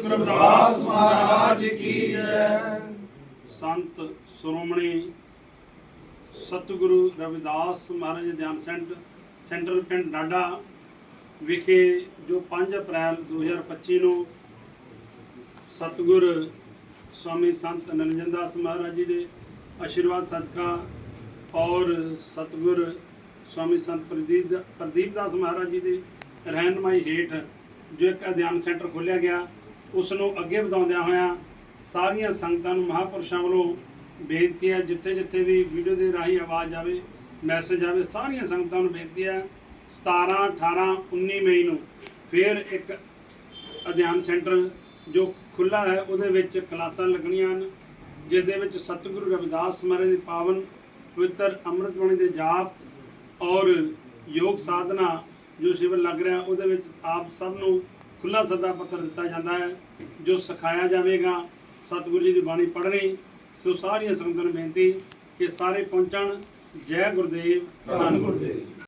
ਰਵਿਦਾਸ ਮਹਾਰਾਜ ਕੀ ਜੈ। ਸੰਤ ਸ਼੍ਰੋਮਣੀ ਸਤਿਗੁਰੂ ਰਵਿਦਾਸ ਮਹਾਰਾਜ ਧਿਆਨ centre centre ਪਿੰਡ ਡਾਡਾ ਵਿਖੇ ਜੋ 5 ਅਪ੍ਰੈਲ 2025 ਨੂੰ ਸਤਿਗੁਰ ਸਵਾਮੀ ਸੰਤ ਨਿਰੰਜਨ ਦਾਸ ਮਹਾਰਾਜ ਜੀ ਦੇ ਆਸ਼ੀਰਵਾਦ ਸਦਕਾ ਔਰ ਸਤਿਗੁਰ ਸਵਾਮੀ ਸੰਤ ਪ੍ਰਦੀਪ ਪ੍ਰਦੀਪ ਦਾਸ ਮਹਾਰਾਜ ਜੀ ਦੀ ਰਹਿਨਮਾਈ ਹੇਠ ਜੋ ਇੱਕ ਅਧਿਆਨ ਸੈਂਟਰ ਖੋਲ੍ਹਿਆ ਗਿਆ। ਉਸ ਨੂੰ ਅੱਗੇ ਵਧਾਉਂਦਿਆਂ ਹੋਇਆਂ ਸਾਰੀਆਂ ਸੰਗਤਾਂ ਨੂੰ ਮਹਾਪੁਰਸ਼ਾਂ ਵੱਲੋਂ ਬੇਨਤੀ ਹੈ, ਜਿੱਥੇ ਜਿੱਥੇ ਵੀ ਵੀਡੀਓ ਦੇ ਰਾਹੀਂ ਆਵਾਜ਼ ਆਵੇ ਮੈਸੇਜ ਆਵੇ, ਸਾਰੀਆਂ ਸੰਗਤਾਂ ਨੂੰ ਬੇਨਤੀ ਹੈ 17 18 19 ਮਈ ਨੂੰ ਫਿਰ ਇੱਕ ਅਧਿਐਨ ਸੈਂਟਰ ਜੋ ਖੁੱਲਾ ਹੈ, ਉਹਦੇ ਵਿੱਚ ਕਲਾਸਾਂ ਲੱਗਣੀਆਂ ਹਨ, ਜਿਸ ਦੇ ਵਿੱਚ ਸਤਿਗੁਰੂ ਰਵਿਦਾਸ ਮਹਾਰਾਜ ਦੀ ਪਾਵਨ ਪਵਿੱਤਰ ਅੰਮ੍ਰਿਤ ਬਾਣੀ ਦੇ ਜਾਪ ਔਰ ਯੋਗ ਸਾਧਨਾ ਜੋ ਸ਼ਿਵਰ ਲੱਗ ਰਿਹਾ, ਉਹਦੇ ਵਿੱਚ ਆਪ ਸਭ ਨੂੰ ਖੁੱਲਾ ਸੱਦਾ ਪੱਤਰ ਦਿੱਤਾ ਜਾਂਦਾ ਹੈ, ਜੋ ਸਿਖਾਇਆ ਜਾਵੇਗਾ। ਸਤਿਗੁਰੂ ਜੀ ਦੀ ਬਾਣੀ ਪੜ੍ਹਨੀ ਸੋ ਸਾਰੀਆਂ ਸੰਗਤਾਂ ਨੂੰ ਬੇਨਤੀ ਕਿ ਸਾਰੇ ਪਹੁੰਚਣ। ਜੈ ਗੁਰਦੇਵ, ਧੰਨ ਗੁਰਦੇਵ।